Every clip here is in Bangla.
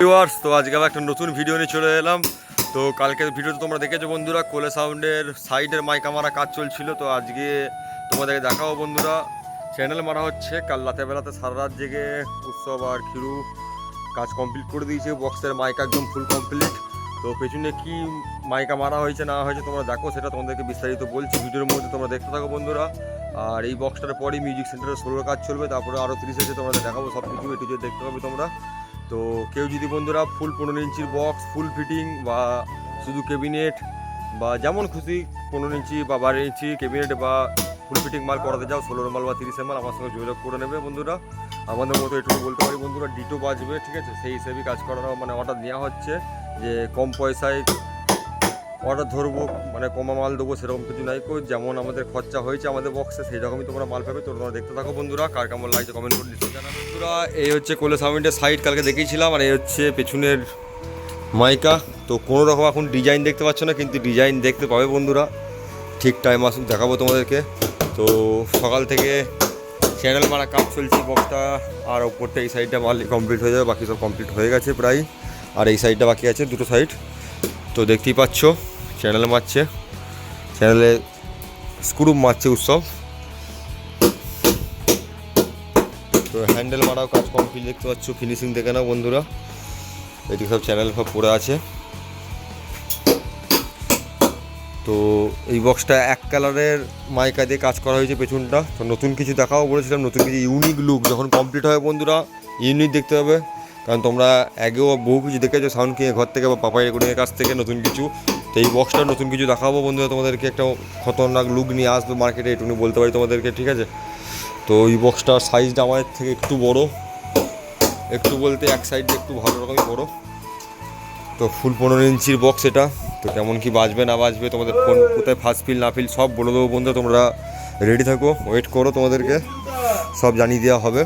ভিউয়ার্স, তো আজকে আবার একটা নতুন ভিডিও নিয়ে চলে এলাম। তো কালকের ভিডিওতে তোমরা দেখেছ বন্ধুরা, কোলে সাউন্ডের সাইডের মাইক মারা কাজ চলছিল, তো আজকে তোমাদেরকে দেখাও বন্ধুরা। চ্যানেল মারা হচ্ছে কাল রাতে বেলাতে সারা রাত জেগে উৎসব আর খিরু কাজ কমপ্লিট করে দিয়েছে বক্সের মাইক একদম ফুল কমপ্লিট তো পেছনে কি মাইকা মারা হয়েছে, না হয়েছে তোমরা দেখো, সেটা তোমাদেরকে বিস্তারিত বলছি। ভিডিওর মধ্যে তোমরা দেখতে থাকো বন্ধুরা। আর এই বক্সটার পরই মিউজিক সেন্টারে ষোলো কাজ চলবে, তারপরে আরও তিরিশ আছে, তোমাদের দেখাবো সব কিছু এটু দেখতে হবে তোমরা। তো কেউ যদি বন্ধুরা ফুল পনেরো ইঞ্চির বক্স ফুল ফিটিং বা শুধু ক্যাবিনেট বা যেমন খুশি পনেরো ইঞ্চি বা বারো ইঞ্চি ক্যাবিনেট বা ফুল ফিটিং মাল করাতে যাও ষোলোর মাল বা তিরিশের মাল আমার সঙ্গে যোগাযোগ করে নেবে বন্ধুরা। আমাদের মতো এটুকু বলতে পারি বন্ধুরা ডিটো বাজবে, ঠিক আছে? সেই হিসেবেই কাজ করানো মানে অর্ডার নেওয়া হচ্ছে যে কম পয়সায় অর্ডার ধরবো মানে কমা মাল দেবো, সেরকম কিছু নাই। কো যেমন আমাদের খরচা হয়েছে আমাদের বক্সে সেই রকমই তোমরা মাল পাবে। তোমরা দেখতে থাকো বন্ধুরা, কার কেমন লাগছে কমেন্ট করে নিশ্চয়ই জানাবে। বন্ধুরা, এই হচ্ছে কোলে সাউন্ডের সাইড কালকে দেখিয়েছিলাম, আর এই হচ্ছে পেছনের মাইকা। তো কোনো রকম এখন ডিজাইন দেখতে পাচ্ছ না, কিন্তু ডিজাইন দেখতে পাবে বন্ধুরা। ঠিক টাইম আসুক, দেখাবো তোমাদেরকে। তো সকাল থেকে চ্যানেল মারা কাজ চলছে বক্সটা আর ওপরটা এই সাইডটা মাল কমপ্লিট হয়ে যাবে, বাকি সব কমপ্লিট হয়ে গেছে প্রায়। আর এই সাইডটা বাকি আছে দুটো সাইড তো দেখতেই পাচ্ছ। চ্যানেলে মারছে। চ্যানেলে স্ক্রু মারছে উৎসব। তো হ্যান্ডেল মারাও কাজ কমপ্লিট দেখতে পাচ্ছ ফিনিশিং দেখে নাও বন্ধুরা। এটি সব চ্যানেল সব পড়ে আছে। তো এই বক্সটা এক কালারের মাইকা দিয়ে কাজ করা হয়েছে পেছনটা। তো নতুন কিছু দেখাও বলেছিলাম, নতুন কিছু ইউনিক লুক যখন কমপ্লিট হয় বন্ধুরা ইউনিক দেখতে হবে। কারণ তোমরা আগেও বহু কিছু দেখেছ সাউন্ড কিনে ঘর থেকে বা পাপাই রেকর্ডিংয়ের কাছ থেকে নতুন কিছু। তো এই বক্সটা নতুন কিছু দেখাবো বন্ধুরা তোমাদেরকে। একটা খতরনাক লুক নিয়ে আসবে মার্কেটে এটুকু বলতে পারি তোমাদেরকে, ঠিক আছে? তো এই বক্সটার সাইজটা আমাদের থেকে একটু বড়। একটু বলতে এক সাইডে একটু ভালো রকমই বড়। তো ফুল পনেরো ইঞ্চির বক্স এটা। তো কেমন কি বাজবে, না বাজবে, তোমাদের ফোন কোথায় ফার্স্ট ফিল না ফিল সব বলে দেবো বন্ধু তোমরা রেডি থাকো ওয়েট করো তোমাদেরকে। সব জানিয়ে দেওয়া হবে।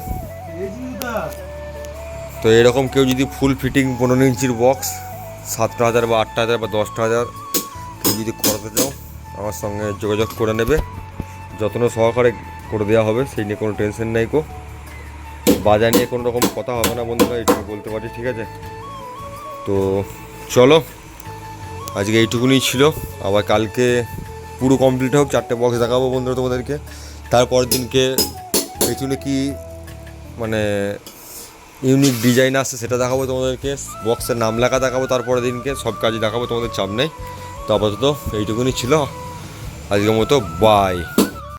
তো এরকম কেউ যদি ফুল ফিটিং পনেরো ইঞ্চির বক্স সাতটা হাজার বা আটটা হাজার বা দশটা হাজার। তুমি যদি করাতে চাও, আমার সঙ্গে যোগাযোগ করে নেবে। যত্ন সহকারে করে দেওয়া হবে, সেই নিয়ে কোনো টেনশন নেই কো বাজার নিয়ে কোনো রকম কথা হবে না বন্ধুরা, এইটুকু বলতে পারি ঠিক আছে? তো চলো, আজকে এইটুকুনি ছিল। আবার কালকে পুরো কমপ্লিট হোক, চারটে বক্স দেখাবো বন্ধুরা তোমাদেরকে। তারপর দিনকে পেছনে কি মানে ইউনিক ডিজাইন আছে সেটা দেখাবো তোমাদেরকে। বক্সের নাম লেখা দেখাবো তারপরের দিনকে, সব কাজই দেখাবো তোমাদের চাপ নেই তো আপাতত এইটুকুনি ছিল। আজকের মতো বাই